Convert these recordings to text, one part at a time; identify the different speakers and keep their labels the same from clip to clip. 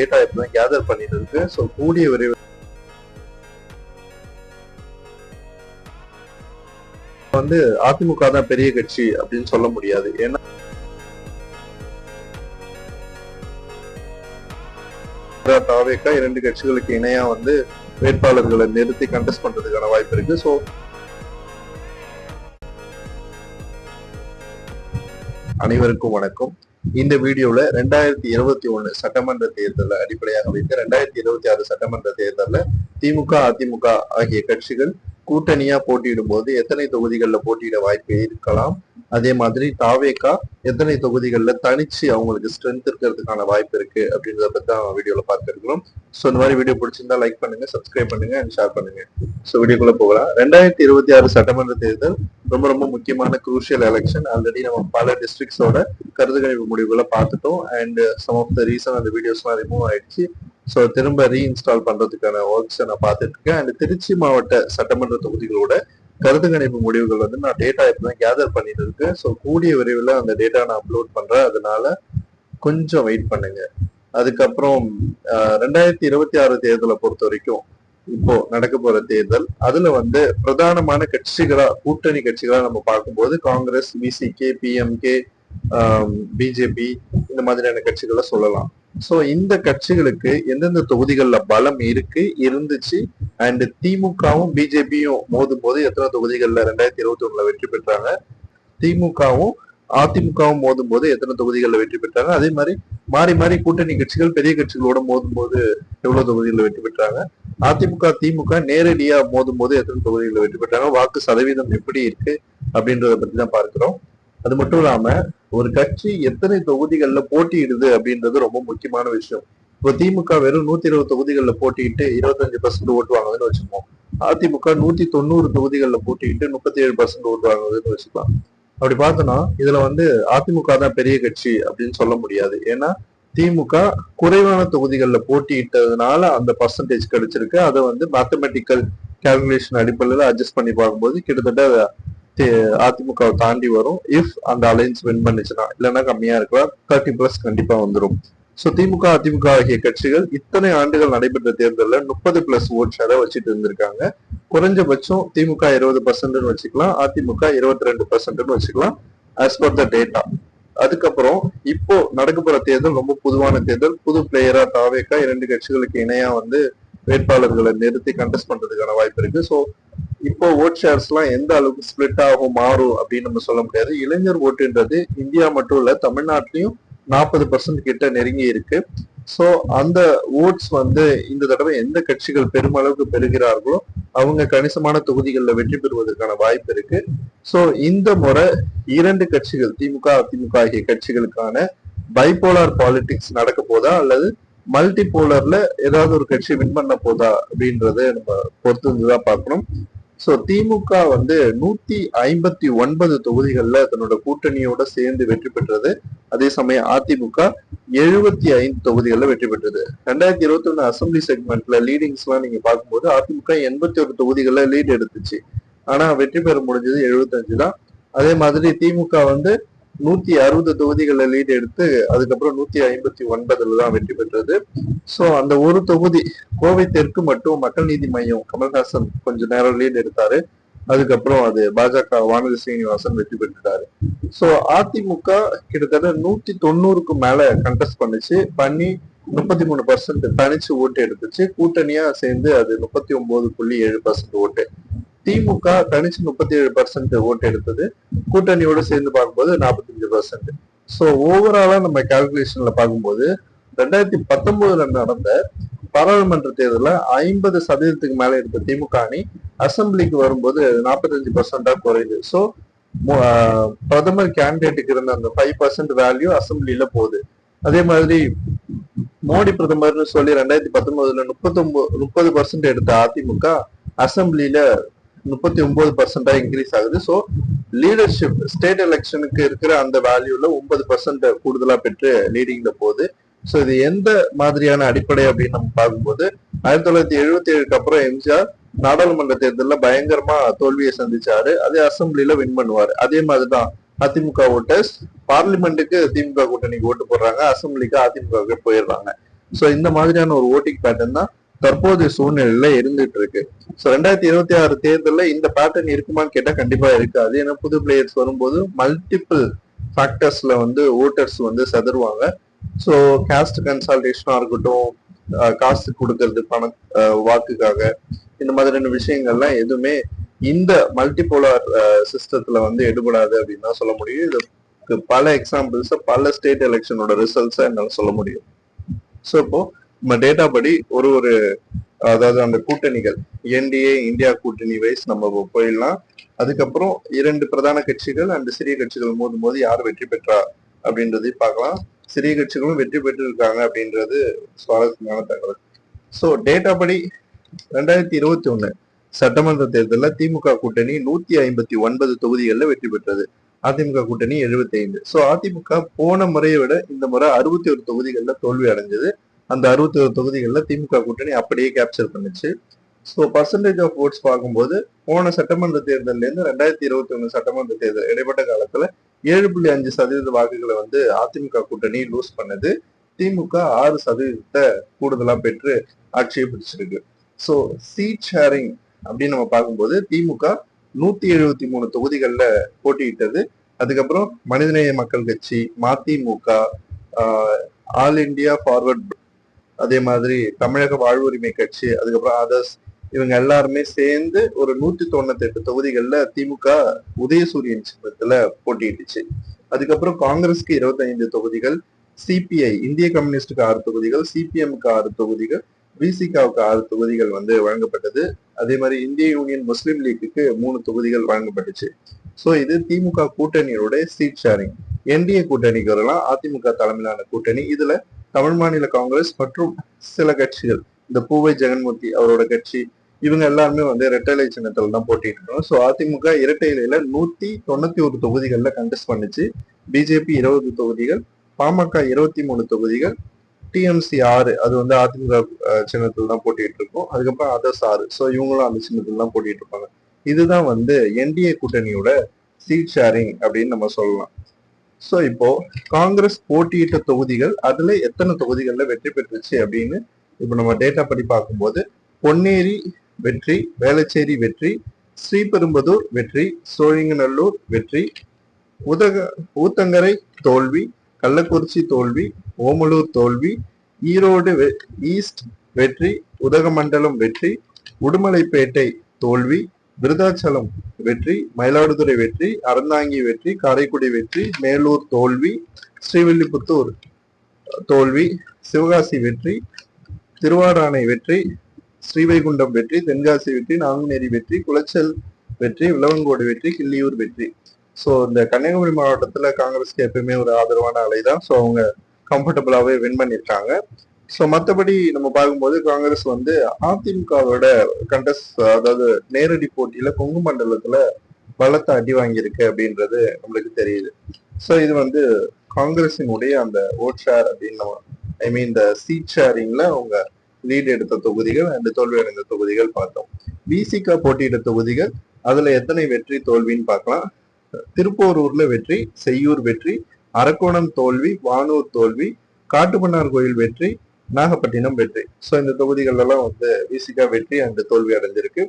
Speaker 1: Data இப்போ தான் gather பண்ணிட்டு இருக்கு ஸோ கூடிய விரைவில் வந்து அதிமுக தான் பெரிய கட்சி அப்படின்னு சொல்ல முடியாது. ஏன்னா தாவேக்கா இரண்டு கட்சிகளுக்கு இணையா வந்து வேட்பாளர்களை நிறுத்தி கண்டெஸ்ட் பண்றதுக்கான வாய்ப்பு இருக்கு. ஸோ அனைவருக்கும் வணக்கம். இந்த வீடியோல ரெண்டாயிரத்தி இருபத்தி ஒண்ணு சட்டமன்ற தேர்தலை அடிப்படையாக வைத்து ரெண்டாயிரத்தி இருபத்தி ஆறு சட்டமன்ற தேர்தலில் திமுக அதிமுக ஆகிய கட்சிகள் கூட்டணியா போட்டியிடும் போது எத்தனை தொகுதிகள்ல போட்டியிட வாய்ப்பு இருக்கலாம். அதே மாதிரி தாவேக்கா எத்தனை தொகுதிகள்ல தனிச்சு அவங்களுக்கு ஸ்ட்ரென்த் இருக்கிறதுக்கான வாய்ப்பு இருக்கு அப்படின்றத பத்தி தான் வீடியோல பார்க்க இருக்கிறோம். ஸோ இந்த மாதிரி வீடியோ பிடிச்சிருந்தா லைக் பண்ணுங்க சப்ஸ்கிரைப் பண்ணுங்க அண்ட் ஷேர் பண்ணுங்க. ஸோ வீடியோக்குள்ள போகலாம். ரெண்டாயிரத்தி இருபத்தி ஆறு சட்டமன்ற தேர்தல் ரொம்ப ரொம்ப முக்கியமான குரூஷியல் எலெக்ஷன் ஆல்ரெடி நம்ம பல டிஸ்ட்ரிக்ஸோட கருத்து கணிப்பு முடிவுகளை பார்த்துட்டோம். And some of the reason அந்த வீடியோஸ்லாம் ரிமூவ் ஆயிடுச்சு. ஸோ திரும்ப ரீஇன்ஸ்டால் பண்ணுறதுக்கான ஒர்க்ஸை நான் பார்த்துட்டு இருக்கேன் அண்ட் திருச்சி மாவட்ட சட்டமன்ற தொகுதிகளோட கருத்து கணிப்பு முடிவுகள் வந்து நான் டேட்டா இப்போ தான் கேதர் பண்ணிட்டு இருக்கேன் ஸோ கூடிய விரைவில் அந்த டேட்டா நான் அப்லோட் பண்ணுறேன் அதனால கொஞ்சம் வெயிட் பண்ணுங்க. அதுக்கப்புறம் ரெண்டாயிரத்தி இருபத்தி ஆறு தேர்தலை பொறுத்த வரைக்கும் இப்போ நடக்க போற தேர்தல் அதுல வந்து பிரதானமான கட்சிகளா கூட்டணி கட்சிகளா நம்ம பார்க்கும்போது காங்கிரஸ் பிசிகே பிஎம்கே பிஜேபி இந்த மாதிரியான கட்சிகளை சொல்லலாம். சோ இந்த கட்சிகளுக்கு எந்தெந்த தொகுதிகளில் பலம் இருக்கு இருந்துச்சு? அண்ட் திமுகவும் பிஜேபியும் மோதும் போது எத்தனை தொகுதிகளில் ரெண்டாயிரத்தி இருபத்தி ஒண்ணுல வெற்றி பெற்றாங்க? திமுகவும் அதிமுகவும் மோதும் போது எத்தனை தொகுதிகளில் வெற்றி பெற்றாங்க? அதே மாதிரி மாறி மாறி கூட்டணி கட்சிகள் பெரிய கட்சிகளோட மோதும் போது எவ்வளவு தொகுதிகளில் வெற்றி பெற்றாங்க? அதிமுக திமுக நேரடியா மோதும் போது எத்தனை தொகுதிகளில் வெற்றி பெற்றாங்க? வாக்கு சதவீதம் எப்படி இருக்கு? அப்படின்றத பத்தி தான் பார்க்கிறோம். அது மட்டும் இல்லாம ஒரு கட்சி எத்தனை தொகுதிகள்ல போட்டியிடுது அப்படின்றது ரொம்ப முக்கியமான விஷயம். இப்போ திமுக வெறும் நூத்தி இருபது தொகுதிகளில் போட்டியிட்டு இருபத்தஞ்சு பர்சன்ட் ஓட்டு வாங்குதுன்னு வச்சுப்போம் அதிமுக நூத்தி தொண்ணூறு தொகுதிகளில் போட்டியிட்டு முப்பத்தி ஏழு பர்சன்ட் ஓட்டு வாங்குதுன்னு வச்சுக்கலாம். அப்படி பார்த்தோம்னா இதுல வந்து அதிமுக தான் பெரிய கட்சி அப்படின்னு சொல்ல முடியாது. ஏன்னா திமுக குறைவான தொகுதிகள்ல போட்டியிட்டதுனால அந்த பர்சன்டேஜ் கிடைச்சிருக்கு. அதை வந்து மேத்தமெட்டிக்கல் கால்குலேஷன் அடிப்படையில் அட்ஜஸ்ட் பண்ணி பார்க்கும்போது கிட்டத்தட்ட அதிமுகவை தாண்டி வரும். இஃப் அந்த அலைன்ஸ் வின் பண்ணுச்சுன்னா இல்லைன்னா கம்மியா இருக்கலாம் தேர்ட்டி பிளஸ் கண்டிப்பா வந்துடும் ஸோ திமுக அதிமுக ஆகிய கட்சிகள் இத்தனை ஆண்டுகள் நடைபெற்ற தேர்தலில் முப்பது பிளஸ் ஓட் ஷேரை வச்சுட்டு இருந்திருக்காங்க. குறைஞ்சபட்சம் திமுக இருபது பர்சன்ட்னு வச்சுக்கலாம். அதிமுக இருபத்தி ரெண்டு பர்சன்ட்னு வச்சுக்கலாம். ஆஸ் பர் த டேட்டா அதுக்கப்புறம் இப்போ நடக்க போற தேர்தல் ரொம்ப பொதுவான தேர்தல். புது பிளேயரா தாவேக்கா இரண்டு கட்சிகளுக்கு இணையா வந்து வேட்பாளர்களை நிறுத்தி கண்டெஸ்ட் பண்றதுக்கான வாய்ப்பு இருக்கு. ஸோ இப்போ ஓட் ஷேர்ஸ் எல்லாம் எந்த அளவுக்கு ஸ்பிளிட் ஆகும் மாறும் அப்படின்னு நம்ம சொல்ல முடியாது. இளைஞர் ஓட்டுன்றது இந்தியா மட்டும் இல்ல தமிழ்நாட்டிலையும் நாற்பது பர்சன்ட் கிட்ட நெருங்கி இருக்கு. சோ அந்த ஓட்ஸ் வந்து இந்த தடவை எந்த கட்சிகள் பெருமளவுக்கு பெறுகிறார்களோ அவங்க கணிசமான தொகுதிகளில் வெற்றி பெறுவதற்கான வாய்ப்பு இருக்கு. சோ இந்த முறை இரண்டு கட்சிகள் திமுக அதிமுக ஆகிய கட்சிகளுக்கான பைபோலார் பாலிடிக்ஸ் நடக்க போதா அல்லது மல்டி போலர்ல ஏதாவது ஒரு கட்சி வின் பண்ண போதா அப்படின்றத நம்ம பொறுத்து இருந்துதான் பார்க்கணும். ஸோ திமுக வந்து நூத்தி ஐம்பத்தி ஒன்பது தொகுதிகளில் தன்னோட கூட்டணியோட சேர்ந்து வெற்றி பெற்றது. அதே சமயம் அதிமுக எழுபத்தி ஐந்து தொகுதிகளில் வெற்றி பெற்றது. ரெண்டாயிரத்தி இருபத்தி ஒன்று அசம்பிளி செக்மெண்ட்ல லீடிங்ஸ்லாம் நீங்க பார்க்கும்போது அதிமுக எண்பத்தி ஒரு தொகுதிகளில் லீட் எடுத்துச்சு. ஆனா வெற்றி பெற முடிஞ்சது எழுபத்தஞ்சு தான் அதே மாதிரி திமுக வந்து நூத்தி அறுபது தொகுதிகளை லீட் எடுத்து அதுக்கப்புறம் நூத்தி ஐம்பத்தி ஒன்பதுல தான் வெற்றி பெற்றது. சோ அந்த ஒரு தொகுதி கோவை தெற்கு மட்டும் மக்கள் நீதி மையம் கமல்ஹாசன் கொஞ்ச நேரம் லீட் எடுத்தாரு. அதுக்கப்புறம் அது பாஜக வானதி சீனிவாசன் வெற்றி பெற்றுட்டாரு. சோ அதிமுக கிட்டத்தட்ட நூத்தி தொண்ணூறுக்கு மேல கண்டெஸ்ட் பண்ணுச்சு. பண்ணி முப்பத்தி மூணு பர்சன்ட் தனிச்சு ஓட்டு எடுத்துச்சு. கூட்டணியா சேர்ந்து அது முப்பத்தி ஒன்பது புள்ளி ஏழு பர்சன்ட் ஓட்டு. திமுக கணிச்சு முப்பத்தி ஏழு பர்சன்ட் ஓட்டு எடுத்தது. கூட்டணியோட சேர்ந்து பார்க்கும்போது நாற்பத்தஞ்சு பர்சன்ட் ஸோ ஓவராலா நம்ம கால்குலேஷன்ல பார்க்கும்போது ரெண்டாயிரத்தி பத்தொன்பதுல நடந்த பாராளுமன்ற தேர்தலில் ஐம்பது சதவீதத்துக்கு மேல இருந்த திமுக அணி அசம்பிளிக்கு வரும்போது நாற்பத்தஞ்சு பர்சன்டா குறையுது. ஸோ பிரதமர் கேண்டிடேட்டுக்கு இருந்த அந்த ஃபைவ் பர்சன்ட் வேல்யூ அசம்பிளியில போகுது. அதே மாதிரி மோடி பிரதமர்னு சொல்லி ரெண்டாயிரத்தி பத்தொன்பதுல முப்பத்தொன்பது முப்பது பர்சன்ட் எடுத்த அதிமுக அசம்பிளியில முப்பத்தி ஒன்பது பர்சன்டா இன்க்ரீஸ் ஆகுது. ஸோ லீடர்ஷிப் ஸ்டேட் எலெக்ஷனுக்கு இருக்கிற அந்த வேல்யூல ஒன்பது பர்சன்ட் கூடுதலா பெற்று லீடிங்ல போகுது. ஸோ இது எந்த மாதிரியான அடிப்படை அப்படின்னு நம்ம பார்க்கும்போது ஆயிரத்தி தொள்ளாயிரத்தி எழுபத்தி ஏழுக்கு அப்புறம் எம்ஜிஆர் நாடாளுமன்ற தேர்தலில் பயங்கரமா தோல்வியை சந்திச்சாரு. அதே அசம்பிளில வின் பண்ணுவாரு. அதே மாதிரிதான் அதிமுக ஓட்டர்ஸ் பார்லிமெண்ட்டுக்கு திமுக கூட்டணிக்கு ஓட்டு போடுறாங்க. அசம்பிளிக்கு அதிமுக போயிடுறாங்க. ஸோ இந்த மாதிரியான ஒரு ஓட்டிங் பேட்டர்ன் தான் தற்போதைய சூழ்நிலையில இருந்துட்டு இருக்கு ஸோ ரெண்டாயிரத்தி இருபத்தி ஆறு தேர்தலில் இந்த பேட்டர்ன் இருக்குமான்னு கேட்டால் கண்டிப்பா இருக்காது. ஏன்னா புது பிளேயர்ஸ் வரும்போது மல்டிபிள் ஃபேக்டர்ஸ்ல வந்து ஓட்டர்ஸ் வந்து செதறுவாங்க. ஸோ காஸ்ட் கன்சல்டேஷனாக இருக்கட்டும் காசு கொடுக்கறது பண வாக்குக்காக இந்த மாதிரியான விஷயங்கள்லாம் எதுவுமே இந்த மல்டிபோலார் சிஸ்டத்துல வந்து எடுபடாது அப்படின்னு தான் சொல்ல முடியும். இதுக்கு பல எக்ஸாம்பிள்ஸ் பல ஸ்டேட் எலெக்ஷனோட ரிசல்ட்ஸை என்னால சொல்ல முடியும். ஸோ இப்போ டேட்டா படி ஒரு ஒரு அதாவது அந்த கூட்டணிகள் என்டிஏ இந்தியா கூட்டணி வைஸ் நம்ம போயிடலாம். அதுக்கப்புறம் இரண்டு பிரதான கட்சிகள் அண்ட் சிறிய கட்சிகள் மோதும் போது யார் வெற்றி பெற்றா அப்படின்றதையும் பார்க்கலாம். சிறிய கட்சிகளும் வெற்றி பெற்று இருக்காங்க அப்படின்றது சுவாரஸ்யமான தகவல். ஸோ டேட்டா படி ரெண்டாயிரத்தி இருபத்தி ஒன்று சட்டமன்ற தேர்தலில் திமுக கூட்டணி நூத்தி ஐம்பத்தி ஒன்பது தொகுதிகளில் வெற்றி பெற்றது. அதிமுக கூட்டணி எழுபத்தி ஐந்து ஸோ அதிமுக போன முறையை விட இந்த முறை அறுபத்தி ஒரு தொகுதிகளில் தோல்வி அடைஞ்சது. அந்த அறுபத்தி ஒரு தொகுதிகளில் திமுக கூட்டணி அப்படியே கேப்சர் பண்ணுச்சு. ஸோ பர்சன்டேஜ் ஆஃப் ஓட்ஸ் பார்க்கும்போது போன சட்டமன்ற தேர்தல்லேருந்து ரெண்டாயிரத்தி இருபத்தி ஒன்று சட்டமன்ற தேர்தல் இடைப்பட்ட காலத்தில் ஏழு புள்ளி அஞ்சு சதவீத வாக்குகளை வந்து அதிமுக கூட்டணி லூஸ் பண்ணது. திமுக ஆறு சதவீதத்தை கூடுதலாக பெற்று ஆட்சியை பிடிச்சிருக்கு. ஸோ சீட் ஷேரிங் அப்படின்னு நம்ம பார்க்கும்போது திமுக நூத்தி எழுபத்தி மூணு தொகுதிகளில் போட்டியிட்டது. அதுக்கப்புறம் மனிதநேய மக்கள் கட்சி மதிமுக ஆல் இண்டியா ஃபார்வர்ட் அதே மாதிரி தமிழக வாழ்வுரிமை கட்சி அதுக்கப்புறம் அதர்ஸ் இவங்க எல்லாருமே சேர்ந்து ஒரு நூத்தி தொண்ணூத்தி எட்டு தொகுதிகள்ல திமுக உதயசூரியன் சின்னத்துல போட்டியிட்டுச்சு அதுக்கப்புறம் காங்கிரஸ்க்கு இருபத்தைந்து தொகுதிகள் சிபிஐ இந்திய கம்யூனிஸ்டுக்கு ஆறு தொகுதிகள் சிபிஎம்க்கு ஆறு தொகுதிகள் விசிகாவுக்கு ஆறு தொகுதிகள் வந்து வழங்கப்பட்டது. அதே மாதிரி இந்திய யூனியன் முஸ்லீம் லீக்குக்கு மூணு தொகுதிகள் வழங்கப்பட்டுச்சு. ஸோ இது திமுக கூட்டணியோட சீட் ஷேரிங் என்டிஏ கூட்டணிக்கு வரலாம் அதிமுக தலைமையிலான கூட்டணி. இதுல தமிழ் மாநில காங்கிரஸ் மற்றும் சில கட்சிகள். இந்த பூவை ஜெகன்மூர்த்தி அவரோட கட்சி இவங்க எல்லாருமே வந்து இரட்டை சின்னத்தில் தான் போட்டிட்டு இருக்கோம். ஸோ அதிமுக இரட்டை இலையில நூத்தி தொண்ணூத்தி ஒரு தொகுதிகளில் கண்டெஸ்ட் பண்ணுச்சு. பிஜேபி இருபது தொகுதிகள் பாமக இருபத்தி மூணு தொகுதிகள் டிஎம்சி ஆறு அது வந்து அதிமுக சின்னத்தில் தான் போட்டிட்டு இருக்கும். அதுக்கப்புறம் அதர்ஸ் ஆறு. ஸோ இவங்களும் அந்த சின்னத்தில் தான் போட்டிட்டு இருப்பாங்க. இதுதான் வந்து என்டிஏ கூட்டணியோட சீட் ஷேரிங் அப்படின்னு நம்ம சொல்லலாம். ஸோ இப்போ காங்கிரஸ் போட்டியிட்ட தொகுதிகள் அதுல எத்தனை தொகுதிகளில் வெற்றி பெற்றுச்சு அப்படின்னு இப்போ நம்ம டேட்டா படி பார்க்கும்போது பொன்னேரி வெற்றி வேளச்சேரி வெற்றி ஸ்ரீபெரும்புதூர் வெற்றி சோழிங்கநல்லூர் வெற்றி உதக ஊத்தங்கரை தோல்வி கள்ளக்குறிச்சி தோல்வி ஓமலூர் தோல்வி ஈரோடு ஈஸ்ட் வெற்றி உதகமண்டலம் வெற்றி உடுமலைப்பேட்டை தோல்வி விருதாச்சலம் வெற்றி மயிலாடுதுறை வெற்றி அறந்தாங்கி வெற்றி காரைக்குடி வெற்றி மேலூர் தோல்வி ஸ்ரீவில்லிபுத்தூர் தோல்வி சிவகாசி வெற்றி திருவாரானை வெற்றி ஸ்ரீவைகுண்டம் வெற்றி தென்காசி வெற்றி நாங்குநேரி வெற்றி குளச்சல் வெற்றி விளவங்கோடு வெற்றி கிள்ளியூர் வெற்றி. ஸோ இந்த கன்னியாகுமரி மாவட்டத்துல காங்கிரஸ்க்கு எப்பயுமே ஒரு ஆதரவான அலை தான் ஸோ அவங்க கம்ஃபர்டபுளாகவே வின் பண்ணியிருக்காங்க. ஸோ மற்றபடி நம்ம பார்க்கும்போது காங்கிரஸ் வந்து அதிமுகவோட கண்டஸ்ட் அதாவது நேரடி போட்டியில கொங்கு மண்டலத்துல பலத்தை அடி வாங்கியிருக்கு அப்படின்றது நம்மளுக்கு தெரியுது. ஸோ இது வந்து காங்கிரஸினுடைய அந்த ஓட் ஷேர் அப்படின்னு நம்ம ஐ மீன் இந்த சீட் ஷேரிங்ல அவங்க லீடு எடுத்த தொகுதிகள் அண்ட் தோல்வி அடைந்த தொகுதிகள் பார்த்தோம். பிசிகா போட்டியிட்ட தொகுதிகள் அதுல எத்தனை வெற்றி தோல்வின்னு பார்க்கலாம். திருப்போரூர்ல வெற்றி செய்யூர் வெற்றி அரக்கோணம் தோல்வி வானூர் தோல்வி காட்டுமன்னார் கோயில் வெற்றி நாகப்பட்டினம் வெற்றி. ஸோ இந்த தொகுதிகளெல்லாம் வந்து விசிகா வெற்றி அண்ட் தோல்வி அடைஞ்சிருக்கு.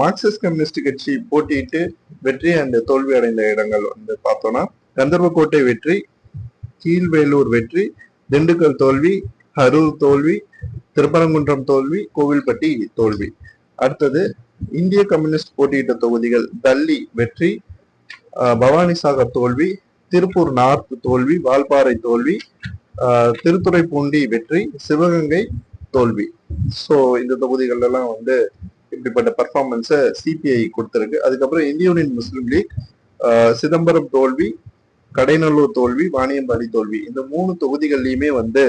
Speaker 1: மார்க்சிஸ்ட் கம்யூனிஸ்ட் கட்சி போட்டியிட்டு வெற்றி அண்ட் தோல்வி அடைந்த இடங்கள் வந்து பார்த்தோம்னா கந்தர்வக்கோட்டை வெற்றி கீழ்வேலூர் வெற்றி திண்டுக்கல் தோல்வி அரூர் தோல்வி திருப்பரங்குன்றம் தோல்வி கோவில்பட்டி தோல்வி. அடுத்தது இந்திய கம்யூனிஸ்ட் போட்டியிட்ட தொகுதிகள் தல்லி வெற்றி பவானிசாகர் தோல்வி திருப்பூர் நார்த் தோல்வி வால்பாறை தோல்வி திருத்துறைப்பூண்டி வெற்றி சிவகங்கை தோல்வி. ஸோ இந்த தொகுதிகள் எல்லாம் வந்து இப்படிப்பட்ட பர்ஃபார்மன்ஸை சிபிஐ கொடுத்துருக்கு. அதுக்கப்புறம் இந்திய யூனியன் முஸ்லீம் லீக் சிதம்பரம் தோல்வி கடைநல்லூர் தோல்வி வாணியம்பாடி தோல்வி. இந்த மூணு தொகுதிகள்லையுமே வந்து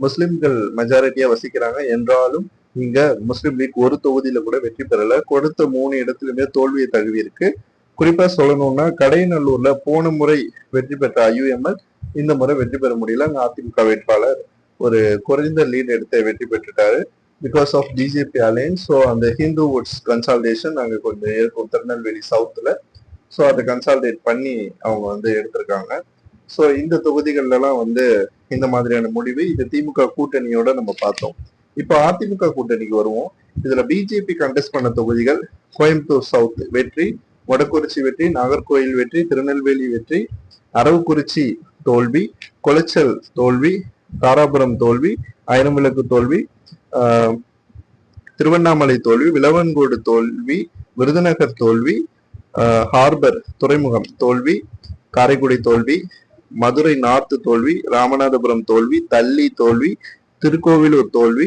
Speaker 1: முஸ்லிம்கள் மெஜாரிட்டியா வசிக்கிறாங்க. என்றாலும் இங்க முஸ்லிம் லீக் ஒரு தொகுதியில கூட வெற்றி பெறல. கொடுத்த மூணு இடத்துலயுமே தோல்வியை தழுவி இருக்கு குறிப்பா சொல்லணும்னா கடைநல்லூர்ல போன முறை வெற்றி பெற்ற ஐயுஎம்எல் இந்த முறை வெற்றி பெற முடியல. அங்க அதிமுக வேட்பாளர் ஒரு குறைந்த லீட் எடுத்து வெற்றி பெற்றுட்டாரு. Because of BJP alliance so அந்த ஹிந்து வுட்ஸ் கன்சால்டேஷன் அங்கே கொஞ்சம் இருக்கும் திருநெல்வேலி சவுத்தில் ஸோ அதை கன்சால்டேட் பண்ணி அவங்க வந்து எடுத்திருக்காங்க. ஸோ இந்த தொகுதிகள்லாம் வந்து இந்த மாதிரியான முடிவு இது திமுக கூட்டணியோட நம்ம பார்த்தோம். இப்போ அதிமுக கூட்டணிக்கு வருவோம். இதுல பிஜேபி கண்டெஸ்ட் பண்ண தொகுதிகள் கோயம்புத்தூர் சவுத் வெற்றி வடக்குறிச்சி வெற்றி நாகர்கோயில் வெற்றி திருநெல்வேலி வெற்றி அரவக்குறிச்சி தோல்வி கொளச்சல் தோல்வி தாராபுரம் தோல்வி ஆயிரம்விளக்கு தோல்வி ஆஹ், திருவண்ணாமலை தோல்வி விளவன்கோடு தோல்வி விருதுநகர் தோல்வி ஆஹ், ஹார்பர் துறைமுகம் தோல்வி காரைக்குடி தோல்வி மதுரை நார்த்து தோல்வி ராமநாதபுரம் தோல்வி தள்ளி தோல்வி திருக்கோவிலூர் தோல்வி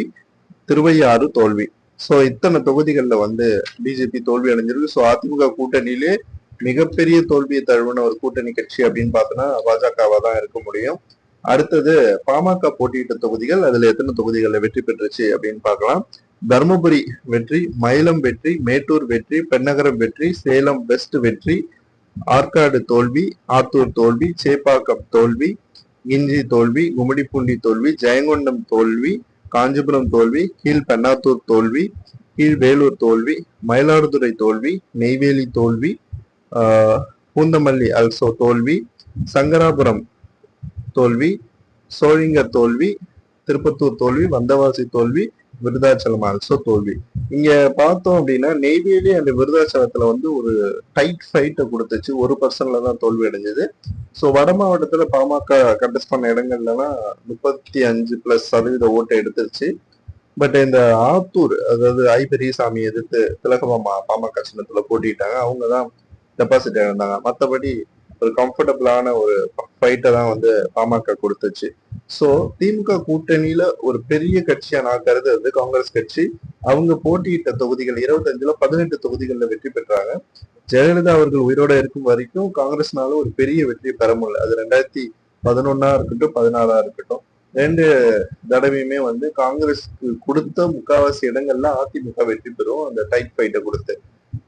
Speaker 1: திருவையாறு தோல்வி. ஸோ இத்தனை தொகுதிகளில் வந்து பிஜேபி தோல்வி அடைஞ்சிருக்கு. ஸோ அதிமுக கூட்டணியிலே மிகப்பெரிய தோல்வியை தழுவின ஒரு கூட்டணி கட்சி அப்படின்னு பார்த்தோன்னா பாஜகவா தான் இருக்க முடியும். அடுத்தது பாமக போட்டியிட்ட தொகுதிகள் அதுல எத்தனை தொகுதிகளில் வெற்றி பெற்றுச்சு அப்படின்னு பார்க்கலாம். தருமபுரி வெற்றி மயிலம் வெற்றி மேட்டூர் வெற்றி பெண்ணகரம் வெற்றி சேலம் வெஸ்ட் வெற்றி ஆற்காடு தோல்வி ஆத்தூர் தோல்வி சேப்பாக்கம் தோல்வி கிஞ்சி தோல்வி கும்மிடிப்பூண்டி தோல்வி ஜெயங்கொண்டம் தோல்வி காஞ்சிபுரம் தோல்வி கீழ் பெண்ணாத்தூர் தோல்வி கீழ் வேலூர் தோல்வி மயிலாடுதுறை தோல்வி நெய்வேலி தோல்வி பூந்தமல்லி அல்சோ தோல்வி சங்கராபுரம் தோல்வி சோழிங்கர் தோல்வி திருப்பத்தூர் தோல்வி வந்தவாசி தோல்வி விருதாச்சலம் ஆல்சோ தோல்வி. இங்க பார்த்தோம் அப்படின்னா நெய்வேலி அண்ட் விருதாச்சலத்துல வந்து ஒரு டைட் ஃபைட்டை கொடுத்துச்சு. ஒரு பர்சன்ல தான் தோல்வி அடைஞ்சது. ஸோ வட மாவட்டத்துல பாமக கண்டஸ்ட் பண்ண இடங்கள்லாம் முப்பத்தி அஞ்சு பிளஸ் சதவீத ஓட்டை எடுத்துருச்சு. பட் இந்த ஆத்தூர் அதாவது ஐ பெரியசாமி எதிர்த்து திலகமாமா பாமக சின்னத்துல போட்டிட்டாங்க. அவங்க தான் டெபாசிட் இழந்தாங்க மற்றபடி ஒரு கம்ஃபர்டபுளான ஒரு ஃபைட்டை தான் வந்து பாமக கொடுத்துச்சு. ஸோ திமுக கூட்டணியில ஒரு பெரிய கட்சியா நான் கருதுறது காங்கிரஸ் கட்சி. அவங்க போட்டியிட்ட தொகுதிகள் இருபத்தஞ்சுல பதினெட்டு தொகுதிகளில் வெற்றி பெற்றாங்க. ஜெயலலிதா அவர்கள் உயிரோட இருக்கும் வரைக்கும் காங்கிரஸ்னால ஒரு பெரிய வெற்றி பெற முடியல. அது ரெண்டாயிரத்தி பதினொன்னா இருக்கட்டும் பதினாறா இருக்கட்டும். ரெண்டு தடவையுமே வந்து காங்கிரஸ்க்கு கொடுத்த முக்காவாசி இடங்கள்ல அதிமுக வெற்றி பெறும் அந்த டைட் ஃபைட்டை கொடுத்து.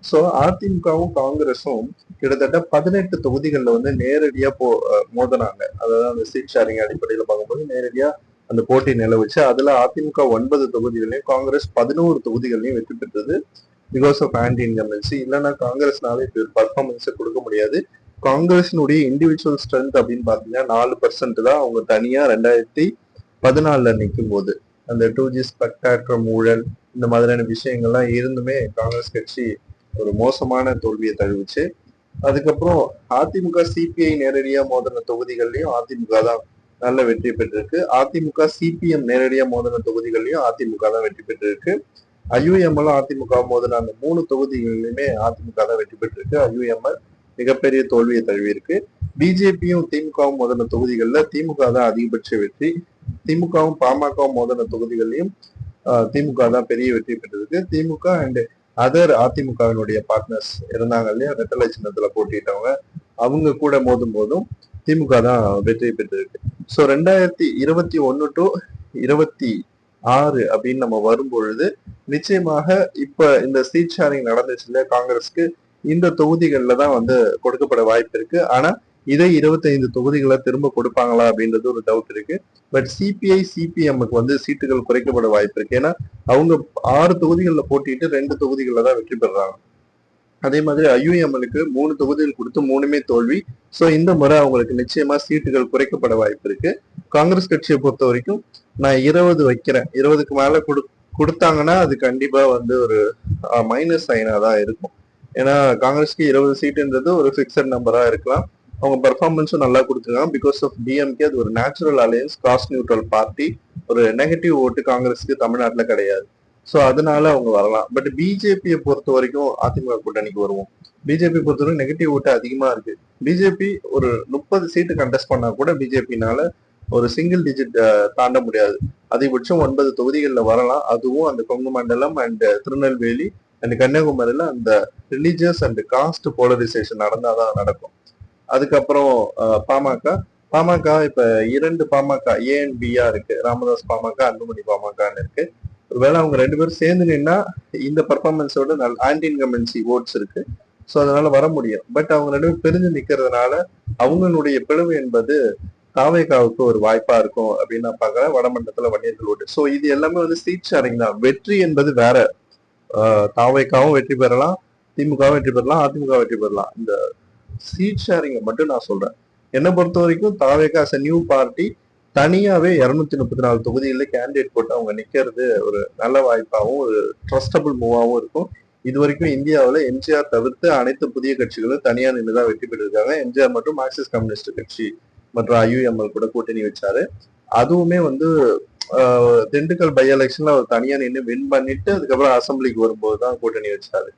Speaker 1: சோ அதிமுகவும் காங்கிரஸும் கிட்டத்தட்ட பதினெட்டு தொகுதிகளில் வந்து நேரடியா போ மோதினாங்க. அதாவது அந்த சீட் ஷேரிங் அடிப்படையில் பார்க்கும்போது நேரடியா அந்த போட்டி நிலவுச்சு. அதுல அதிமுக ஒன்பது தொகுதிகளையும் காங்கிரஸ் பதினோரு தொகுதிகளையும் வெற்றி பெற்றது பிகாஸ் ஆஃப் ஆன்டி இன்கம்பன்சி இல்லைன்னா காங்கிரஸ்னால இப்படி ஒரு பர்ஃபார்மன்ஸை கொடுக்க முடியாது. காங்கிரஸினுடைய இண்டிவிஜுவல் ஸ்ட்ரென்த் அப்படின்னு பார்த்தீங்கன்னா நாலு பர்சன்ட் தான் அவங்க தனியா ரெண்டாயிரத்தி பதினாலுல நிற்கும் போது அந்த டூ ஜி ஸ்பெக்டாக்டர் ஊழல் இந்த மாதிரியான விஷயங்கள்லாம் இருந்துமே காங்கிரஸ் கட்சி ஒரு மோசமான தோல்வியை தழுவிச்சு அதுக்கப்புறம் அதிமுக சிபிஐ நேரடியா மோதின தொகுதிகள்லயும் அதிமுக தான் நல்ல வெற்றி பெற்றிருக்கு. அதிமுக சிபிஎம் நேரடியா மோதின தொகுதிகள்லயும் அதிமுக தான் வெற்றி பெற்றிருக்கு. ஐயூஎம்எல் அதிமுக மோதின அந்த மூணு தொகுதிகளிலுமே அதிமுக தான் வெற்றி பெற்றிருக்கு. ஐயுஎம்எல் மிகப்பெரிய தோல்வியை தழுவியிருக்கு. பிஜேபியும் திமுகவும் மோதின தொகுதிகளில் திமுக தான் அதிகபட்ச வெற்றி. திமுகவும் பாமகவும் மோதின தொகுதிகள்லையும் திமுக தான் பெரிய வெற்றி பெற்றிருக்கு. திமுக அண்ட் அதர் அதிமுகவினுடைய பார்ட்னர்ஸ் இருந்தாங்க இல்லையா? வெத்தலை சின்னத்துல போட்டிட்டவங்க அவங்க கூட மோதும் போதும் திமுக தான் வெற்றி பெற்றிருக்கு. ஸோ ரெண்டாயிரத்தி இருபத்தி ஒன்னு டு இருபத்தி ஆறு அப்படின்னு நம்ம வரும்பொழுது நிச்சயமாக இப்ப இந்த சீட் ஷேரிங் இல்லையா? காங்கிரஸ்க்கு இந்த தொகுதிகளில் தான் வந்து கொடுக்கப்பட வாய்ப்பு இருக்கு. ஆனா இதே இருபத்தைந்து தொகுதிகளை திரும்ப கொடுப்பாங்களா அப்படின்றது ஒரு டவுட் இருக்கு. பட் சிபிஐ சிபிஎம்க்கு வந்து சீட்டுகள் குறைக்கப்பட வாய்ப்பு இருக்கு. ஏன்னா அவங்க ஆறு தொகுதிகளில் போட்டிட்டு ரெண்டு தொகுதிகளில் தான் வெற்றி பெறுறாங்க அதே மாதிரி ஐயுஎம்எலுக்கு மூணு தொகுதிகள் கொடுத்து மூணுமே தோல்வி. ஸோ இந்த முறை அவங்களுக்கு நிச்சயமா சீட்டுகள் குறைக்கப்பட வாய்ப்பு இருக்கு. காங்கிரஸ் கட்சியை பொறுத்த வரைக்கும் நான் இருபது வைக்கிறேன். இருபதுக்கு மேல கொடு கொடுத்தாங்கன்னா அது கண்டிப்பா வந்து ஒரு மைனஸ் சைனா தான் இருக்கும். ஏன்னா காங்கிரஸ்க்கு இருபது சீட்டுன்றது ஒரு ஃபிக்ஸட் நம்பரா இருக்கலாம். அவங்க பெர்ஃபார்மன்ஸும் நல்லா கொடுத்துருக்காங்க. பிகாஸ் ஆஃப் டிஎம்கே அது ஒரு natural alliance caste neutral party ஒரு நெகட்டிவ் ஓட்டு காங்கிரஸ்க்கு தமிழ்நாட்டில் கிடையாது. ஸோ அதனால அவங்க வரலாம். பட் பிஜேபியை பொறுத்த வரைக்கும் அதிமுக கூட்டணிக்கு வருவோம். பிஜேபி பொறுத்த வரைக்கும் நெகட்டிவ் ஓட்டு அதிகமாக இருக்கு. பிஜேபி ஒரு முப்பது சீட்டு கண்டெஸ்ட் பண்ணா கூட பிஜேபினால ஒரு சிங்கிள் டிஜிட் தாண்ட முடியாது. அதிகபட்சம் ஒன்பது தொகுதிகளில் வரலாம். அதுவும் அந்த கொங்கு மண்டலம் அண்ட் திருநெல்வேலி அண்ட் கன்னியாகுமரியில் அந்த ரிலீஜியஸ் அண்ட் காஸ்ட் போலரைசேஷன் நடந்தாதான் நடக்கும். அதுக்கப்புறம் பாமக. பாமக இப்ப இரண்டு பாமக ஏஎன்பியா இருக்கு. ராமதாஸ் பாமக அன்புமணி பாமகன்னு இருக்கு. ஒருவேளை அவங்க ரெண்டு பேரும் சேர்ந்து நின்னா இந்த பர்ஃபார்மன்ஸோட நல்ல ஆன்டி இன்கமென்சி ஓட்ஸ் இருக்கு. ஸோ அதனால வர முடியும். பட் அவங்க ரெண்டு பேரும் பிரிஞ்சு நிக்கிறதுனால அவங்களுடைய பிளவு என்பது தாவேகாவுக்கு ஒரு வாய்ப்பா இருக்கும் அப்படின்னு நான் பாக்குறேன் வடமண்டலத்துல வன்னியர்கள் ஓட்டு. ஸோ இது எல்லாமே வந்து சீட் ஷேரிங் தான். வெற்றி என்பது வேற. ஆஹ் தாவேகாவும் வெற்றி பெறலாம் திமுகவும் வெற்றி பெறலாம் அதிமுக வெற்றி பெறலாம். இந்த சீட் ஷேரிங்கை மட்டும் நான் சொல்றேன். என்னை பொறுத்த வரைக்கும் தாவேகா அஸ் நியூ பார்ட்டி தனியாவே இருநூத்தி முப்பத்தி நாலு தொகுதிகளில் கேண்டிடேட் போட்டு அவங்க நிக்கிறது ஒரு நல்ல வாய்ப்பாகவும் ஒரு ட்ரஸ்டபிள் மூவாகவும் இருக்கும். இது வரைக்கும் இந்தியாவில் எம்ஜிஆர் தவிர்த்து அனைத்து புதிய கட்சிகளும் தனியா நின்று தான் வெற்றி பெற்றிருக்காங்க. எம்ஜிஆர் மற்றும் மார்க்சிஸ்ட் கம்யூனிஸ்ட் கட்சி மற்றும் ஐயுஎம்எல் கூட கூட்டணி வச்சாரு. அதுவுமே வந்து ஆஹ், திண்டுக்கல் பை எலெக்ஷன்ல அவர் தனியா நின்று வின் பண்ணிட்டு அதுக்கப்புறம் அசம்பிளிக்கு வரும்போது தான் கூட்டணி வச்சாரு.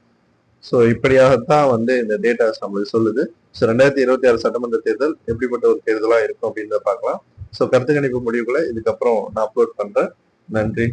Speaker 1: ஸோ இப்படியாகத்தான் வந்து இந்த டேட்டாஸ் நம்மளுக்கு சொல்லுது. ஸோ ரெண்டாயிரத்தி இருபத்தி ஆறு சட்டமன்ற தேர்தல் எப்படிப்பட்ட ஒரு தேர்தலாக இருக்கும் அப்படின்றத பார்க்கலாம். ஸோ கருத்து கணிப்பு முடிவுகளை இதுக்கப்புறம் நான் அப்லோட் பண்றேன். நன்றி.